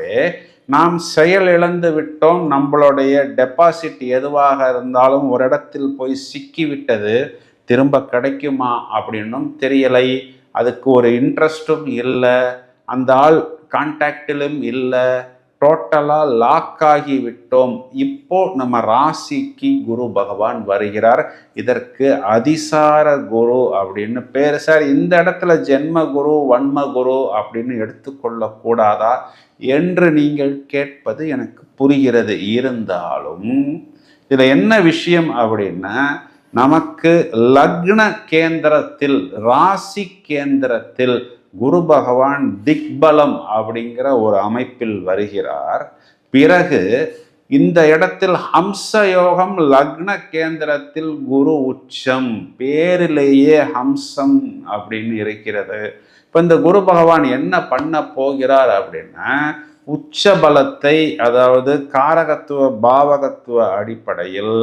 அப்படின்னாவே நாம் செயல் இழந்து விட்டோம். நம்மளுடைய டெபாசிட் எதுவாக இருந்தாலும் ஒரு இடத்தில் போய் சிக்கிவிட்டது. திரும்ப கிடைக்குமா அப்படின்னும் தெரியலை. அதுக்கு ஒரு இன்ட்ரெஸ்ட்டும் இல்லை. அந்த ஆள் கான்டாக்டிலும் இல்லை. டோட்டலாக லாக் ஆகி விட்டோம் இப்போ நம்ம ராசிக்கு குரு பகவான் வருகிறார். இதற்கு அதிசார குரு அப்படின்னு பேர். சார் இந்த இடத்துல ஜென்ம குரு வன்ம குரு அப்படின்னு எடுத்துக்கொள்ளக்கூடாதா என்று நீங்கள் கேட்பது எனக்கு புரிகிறது. இருந்தாலும் இதில் என்ன விஷயம் அப்படின்னா நமக்கு லக்ன கேந்திரத்தில் ராசி கேந்திரத்தில் குரு பகவான் திக்பலம் அப்படிங்கிற ஒரு அமைப்பில் வருகிறார். பிறகு இந்த இடத்தில் ஹம்ச யோகம் லக்ன கேந்திரத்தில் குரு உச்சம் பேரிலேயே ஹம்சம் அப்படின்னு இருக்கிறது. இப்போ இந்த குரு பகவான் என்ன பண்ண போகிறார் அப்படின்னா உச்ச பலத்தை அதாவது காரகத்துவ பாவகத்துவ அடிப்படையில்